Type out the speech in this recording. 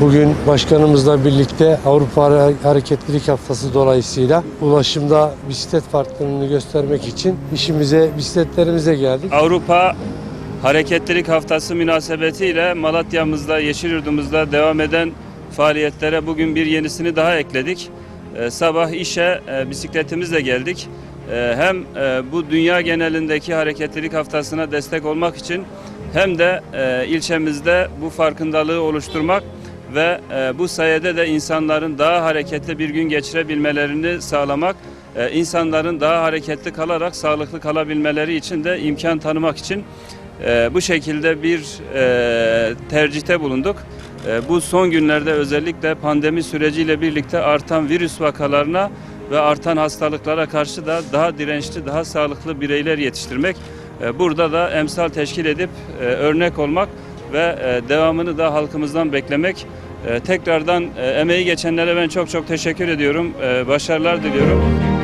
Bugün başkanımızla birlikte Avrupa Hare- Hareketlilik Haftası dolayısıyla ulaşımda bisiklet farklılığını göstermek için işimize, bisikletlerimize geldik. Avrupa Hareketlilik Haftası münasebetiyle Malatya'mızda, Yeşilyurt'umuzda devam eden faaliyetlere bugün bir yenisini daha ekledik. Ee, sabah işe e, bisikletimizle geldik. Ee, hem e, bu dünya genelindeki hareketlilik haftasına destek olmak için hem de e, ilçemizde bu farkındalığı oluşturmak ve bu sayede de insanların daha hareketli bir gün geçirebilmelerini sağlamak, insanların daha hareketli kalarak sağlıklı kalabilmeleri için de imkan tanımak için bu şekilde bir tercihte bulunduk. E, bu son günlerde özellikle pandemi süreciyle birlikte artan virüs vakalarına ve artan hastalıklara karşı da daha dirençli, daha sağlıklı bireyler yetiştirmek. E, burada da emsal teşkil edip e, örnek olmak ve devamını da halkımızdan beklemek. Tekrardan emeği geçenlere ben çok çok teşekkür ediyorum. Başarılar diliyorum.